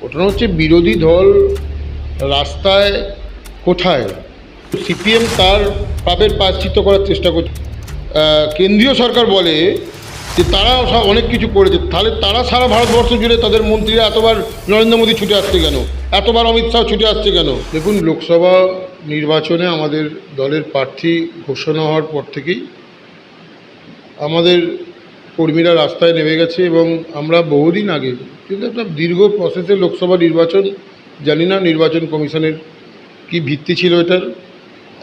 ঘটনা হচ্ছে বিরোধী দল রাস্তায় কোথায়? সিপিএম তার পাপের প্রায়শ্চিত্ত করার চেষ্টা করছে কেন্দ্রীয় সরকার বলে যে তারা অনেক কিছু করেছে। তাহলে তারা সারা ভারতবর্ষ জুড়ে তাদের মন্ত্রীরা এতবার নরেন্দ্র মোদী ছুটে আসছে কেন? এতবার অমিত শাহ ছুটে আসছে কেন? দেখুন, লোকসভা নির্বাচনে আমাদের দলের প্রার্থী ঘোষণা হওয়ার পর থেকেই আমাদের কর্মীরা রাস্তায় নেমে গেছে এবং আমরা বহুদিন আগে, কিন্তু একটা দীর্ঘ প্রসেসে লোকসভা নির্বাচন, জানি না নির্বাচন কমিশনের কি ভিত্তি ছিল এটার,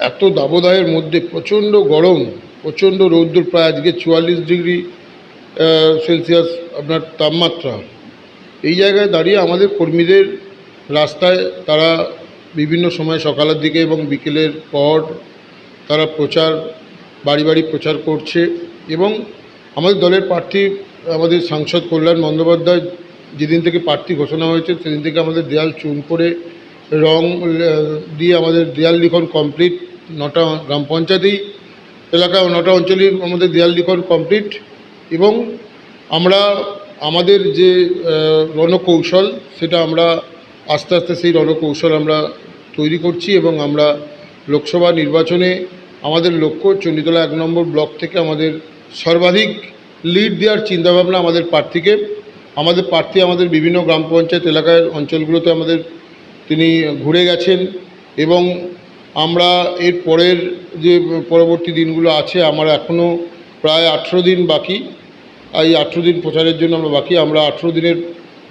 এত দাবদাহের মধ্যে প্রচণ্ড গরম, প্রচণ্ড রৌদ্র, প্রায় আজকে চুয়াল্লিশ ডিগ্রি সেলসিয়াস আপনার তাপমাত্রা। এই জায়গায় দাঁড়িয়ে আমাদের কর্মীদের রাস্তায় তারা বিভিন্ন সময় সকালের দিকে এবং বিকেলের পর তারা প্রচার, বাড়ি বাড়ি প্রচার করছে এবং আমাদের দলের প্রার্থী, আমাদের সাংসদ কল্যাণ বন্দ্যোপাধ্যায় যেদিন থেকে প্রার্থী ঘোষণা হয়েছে, সেদিন থেকে আমাদের দেয়াল চুন করে রং দিয়ে আমাদের দেয়াল লিখন কমপ্লিট, নটা গ্রাম পঞ্চায়েতেই, এলাকা নটা অঞ্চলেই আমাদের দেয়াল লিখন কমপ্লিট এবং আমরা, আমাদের যে রণকৌশল, সেটা আমরা আস্তে আস্তে সেই রণকৌশল আমরা তৈরি করছি এবং আমরা লোকসভা নির্বাচনে আমাদের লক্ষ্য, চণ্ডীতলা এক নম্বর ব্লক থেকে আমাদের সর্বাধিক লিড দেওয়ার চিন্তাভাবনা আমাদের প্রার্থীকে। আমাদের প্রার্থী আমাদের বিভিন্ন গ্রাম পঞ্চায়েত এলাকার অঞ্চলগুলোতে আমাদের তিনি ঘুরে গেছেন এবং আমরা এর পরের যে পরবর্তী দিনগুলো আছে, আমার এখনও প্রায় আঠেরো দিন বাকি। এই আঠেরো দিন প্রচারের জন্য আমরা বাকি। আমরা আঠেরো দিনের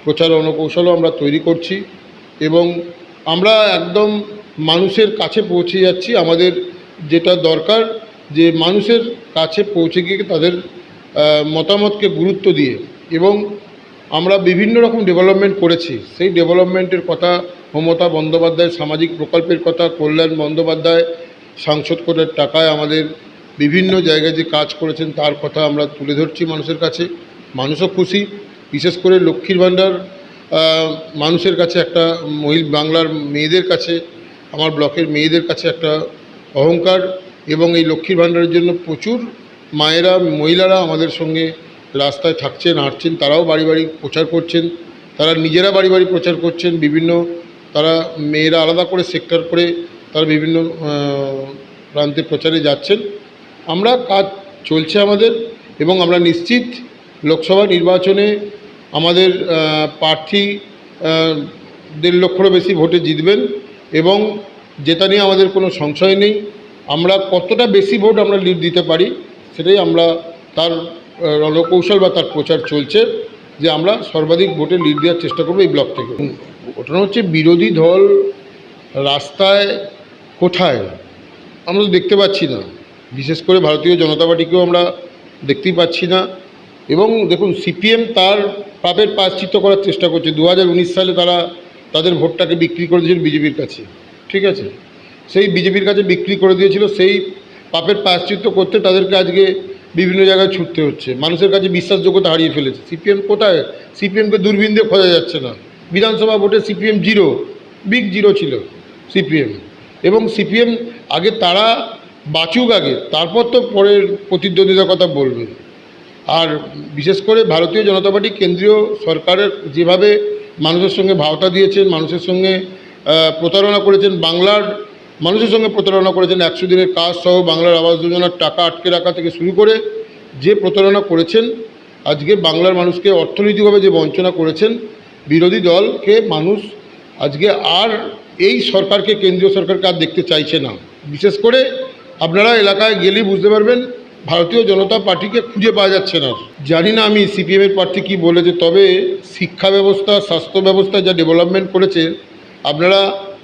প্রচার রণকৌশলও আমরা তৈরি করছি এবং আমরা একদম মানুষের কাছে পৌঁছে যাচ্ছি। আমাদের যেটা দরকার যে মানুষের কাছে পৌঁছে গিয়ে তাদের মতামতকে গুরুত্ব দিয়ে এবং আমরা বিভিন্ন রকম ডেভেলপমেন্ট করেছি। সেই ডেভেলপমেন্টের কথা মমতা বন্দ্যোপাধ্যায়, সামাজিক প্রকল্পের কথা, কল্যাণ বন্দ্যোপাধ্যায়, সাংসদ কোটার টাকায় আমাদের বিভিন্ন জায়গায় যে কাজ করেছেন তার কথা আমরা তুলে ধরছি মানুষের কাছে। মানুষও খুশি, বিশেষ করে লক্ষ্মীর ভাণ্ডার মানুষের কাছে একটা মহিল, বাংলার মেয়েদের কাছে, আমার ব্লকের মেয়েদের কাছে একটা অহংকার। এবং এই লক্ষ্মীর ভাণ্ডারের জন্য প্রচুর মায়েরা, মহিলারা আমাদের সঙ্গে রাস্তায় থাকছেন, হাঁটছেন, তারাও বাড়ি বাড়ি প্রচার করছেন, তারা নিজেরা বাড়ি বাড়ি প্রচার করছেন, বিভিন্ন তারা মেয়েরা আলাদা করে সেক্টর করে তারা বিভিন্ন প্রান্তে প্রচারে যাচ্ছেন। আমরা কাজ চলছে আমাদের এবং আমরা নিশ্চিত লোকসভা নির্বাচনে আমাদের প্রার্থী দেড় লক্ষেরও বেশি ভোটে জিতবেন এবং জেতা নিয়ে আমাদের কোনো সংশয় নেই আমরা কতটা বেশি ভোট আমরা লিড দিতে পারি, সেটাই আমরা তার রণকৌশল বা তার প্রচার চলছে, যে আমরা সর্বাধিক ভোটে লিড দেওয়ার চেষ্টা করব এই ব্লক থেকে। ঘটনা হচ্ছে বিরোধী দল রাস্তায় কোথায়? আমরা দেখতে পাচ্ছি না। বিশেষ করে ভারতীয় জনতা পার্টিকেও আমরা দেখতেই পাচ্ছি না। এবং দেখুন, সিপিএম তার পাপের প্রায়শ্চিত্ত করার চেষ্টা করছে। দু হাজার উনিশ সালে তারা তাদের ভোটটাকে বিক্রি করে দিয়েছিল বিজেপির কাছে। ঠিক আছে? সেই বিজেপির কাছে বিক্রি করে দিয়েছিল, সেই পাপের প্রায়শ্চিত্ত করতে তাদেরকে আজকে বিভিন্ন জায়গায় ছুটতে হচ্ছে। মানুষের কাছে বিশ্বাসযোগ্যতা হারিয়ে ফেলেছে। সিপিএম কোথায়? সিপিএমকে দূরবীন দিয়ে খোঁজা যাচ্ছে না। বিধানসভা ভোটে সিপিএম জিরো, বিগ জিরো ছিল সিপিএম। এবং সিপিএম আগে তারা বাঁচুক আগে, তারপর তো পরের প্রতিদ্বন্দ্বিতার কথা বলবে। আর বিশেষ করে ভারতীয় জনতা পার্টি কেন্দ্রীয় সরকারের যেভাবে মানুষের সঙ্গে ভাওতা দিয়েছেন, মানুষের সঙ্গে প্রতারণা করেছেন, বাংলার মানুষের সঙ্গে প্রতারণা করেছেন। একশো দিনের কাজ সহ বাংলার আবাস যোজনার টাকা আটকে রাখা থেকে শুরু করে যে প্রতারণা করেছেন, আজকে বাংলার মানুষকে অর্থনৈতিকভাবে যে বঞ্চনা করেছেন, বিরোধী দলকে মানুষ আজকে আর এই সরকারকে, কেন্দ্রীয় সরকারকে আর দেখতে চাইছে না। বিশেষ করে আপনারা এলাকায় গেলেই বুঝতে পারবেন, ভারতীয় জনতা পার্টিকে খুঁজে পাওয়া যাচ্ছে না। জানি না আমি সিপিএমের প্রার্থী কী বলেছে, তবে শিক্ষা ব্যবস্থা, স্বাস্থ্য ব্যবস্থা যা ডেভেলপমেন্ট করেছে, আপনারা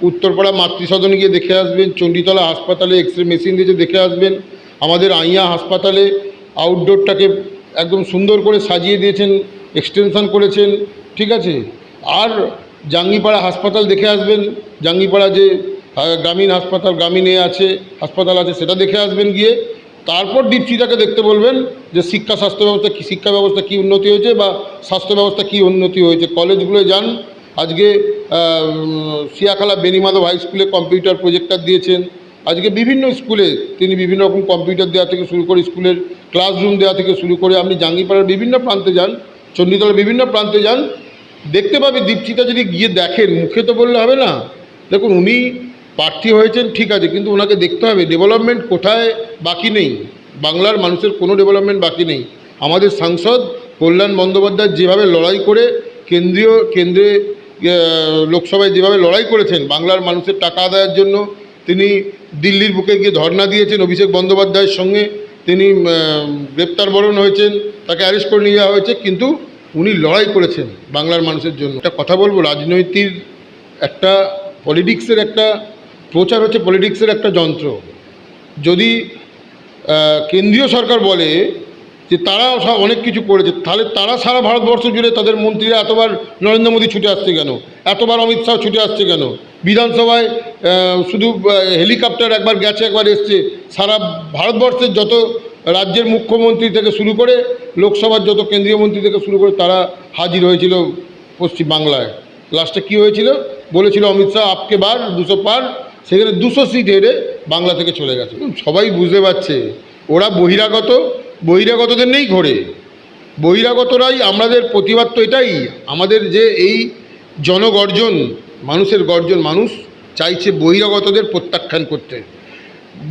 উত্তরপাড়া মাতৃসদনে গিয়ে দেখে আসবেন, চণ্ডীতলা হাসপাতালে এক্স রে মেশিন দিয়ে দেখে আসবেন, আমাদের আইয়া হাসপাতালে আউটডোরটাকে একদম সুন্দর করে সাজিয়ে দিয়েছেন এক্সটেনশন করেছেন, ঠিক আছে? আর জাঙ্গিপাড়া হাসপাতাল দেখে আসবেন, জাঙ্গিপাড়া যে গ্রামীণ হাসপাতাল, গ্রামীণ আছে, হাসপাতাল আছে, সেটা দেখে আসবেন গিয়ে। তারপর দীপচিতাকে দেখতে বলবেন যে শিক্ষা, স্বাস্থ্য ব্যবস্থা কী, শিক্ষা ব্যবস্থা কী উন্নতি হয়েছে বা স্বাস্থ্য ব্যবস্থা কী উন্নতি হয়েছে? কলেজগুলোয় যান আজকে সিয়াখালা বেনিমাধব হাই স্কুলে কম্পিউটার প্রজেক্টার দিয়েছেন। আজকে বিভিন্ন স্কুলে তিনি বিভিন্ন রকম কম্পিউটার দেওয়া থেকে শুরু করে স্কুলের ক্লাসরুম দেওয়া থেকে শুরু করে আপনি জাঙ্গিপাড়ার বিভিন্ন প্রান্তে যান চণ্ডীতলার বিভিন্ন প্রান্তে যান, দেখতে পাবে দীপচিতা যদি গিয়ে দেখেন, মুখে তো বললে হবে না। দেখুন, উনি প্রার্থী হয়েছেন, ঠিক আছে, কিন্তু ওনাকে দেখতে হবে ডেভেলপমেন্ট কোথায় বাকি নেই। বাংলার মানুষের কোনো ডেভেলপমেন্ট বাকি নেই। আমাদের সাংসদ কল্যাণ বন্দ্যোপাধ্যায় যেভাবে লড়াই করে কেন্দ্রীয়, কেন্দ্রে লোকসভায় যেভাবে লড়াই করেছেন, বাংলার মানুষের টাকা আদায়ের জন্য তিনি দিল্লির বুকে গিয়ে ধর্ণা দিয়েছেন অভিষেক বন্দ্যোপাধ্যায়ের সঙ্গে, তিনি গ্রেপ্তার বরণ হয়েছেন, তাকে অ্যারেস্ট করে নিয়ে যাওয়া হয়েছে, কিন্তু উনি লড়াই করেছেন বাংলার মানুষের জন্য। একটা কথা বলব রাজনৈতিক একটা পলিটিক্সের একটা প্রচার হচ্ছে পলিটিক্সের একটা যন্ত্র। যদি কেন্দ্রীয় সরকার বলে যে তারা সব অনেক কিছু করেছে। তাহলে তারা সারা ভারতবর্ষ জুড়ে তাদের মন্ত্রীরা এতবার নরেন্দ্র মোদী ছুটে আসছে কেন? এতবার অমিত শাহ ছুটে আসছে কেন? বিধানসভায় শুধু হেলিকপ্টার একবার গেছে, একবার এসছে। সারা ভারতবর্ষের যত রাজ্যের মুখ্যমন্ত্রী থেকে শুরু করে, লোকসভার যত কেন্দ্রীয় মন্ত্রী থেকে শুরু করে, তারা হাজির হয়েছিল পশ্চিম বাংলায় লাস্টে কী হয়েছিল? বলেছিল অমিত শাহ, আপকে বার, দুশো পার, সেখানে দুশো সিট হেরে বাংলা থেকে চলে গেছে। সবাই বুঝতে পারছে। ওরা বহিরাগত বহিরাগতদের নেই ঘোরে। বহিরাগতরাই আমাদের প্রতিবাদ তো এটাই। আমাদের যে এই জনগর্জন, মানুষের গর্জন, মানুষ চাইছে বহিরাগতদের প্রত্যাখ্যান করতে।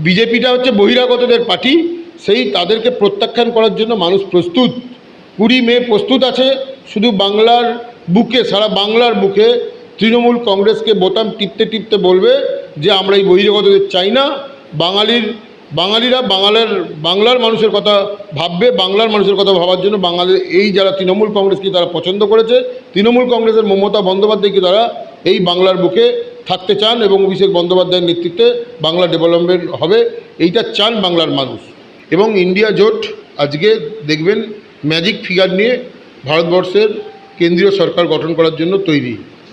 বিজেপিটা হচ্ছে বহিরাগতদের পার্টি, সেই তাদেরকে প্রত্যাখ্যান করার জন্য মানুষ প্রস্তুত। কুড়ি মে প্রস্তুত আছে, শুধু বাংলার বুকে, সারা বাংলার বুকে তৃণমূল কংগ্রেসকে বোতাম টিপতে টিপতে বলবে যে আমরা এই বহিরাগতদের চাই না। বাঙালির বাঙালিরা বাংলার বাংলার মানুষের কথা ভাববে, বাংলার মানুষের কথা ভাবার জন্য বাঙালির এই যারা তৃণমূল কংগ্রেসকে তারা পছন্দ করেছে, তৃণমূল কংগ্রেসের মমতা বন্দ্যোপাধ্যায়কে তারা এই বাংলার বুকে থাকতে চান এবং অভিষেক বন্দ্যোপাধ্যায়ের নেতৃত্বে বাংলা ডেভেলপমেন্ট হবে। এইটা চান বাংলার মানুষ। এবং ইন্ডিয়া জোট আজকে দেখবেন ম্যাজিক ফিগার নিয়ে ভারতবর্ষের কেন্দ্রীয় সরকার গঠন করার জন্য তৈরি।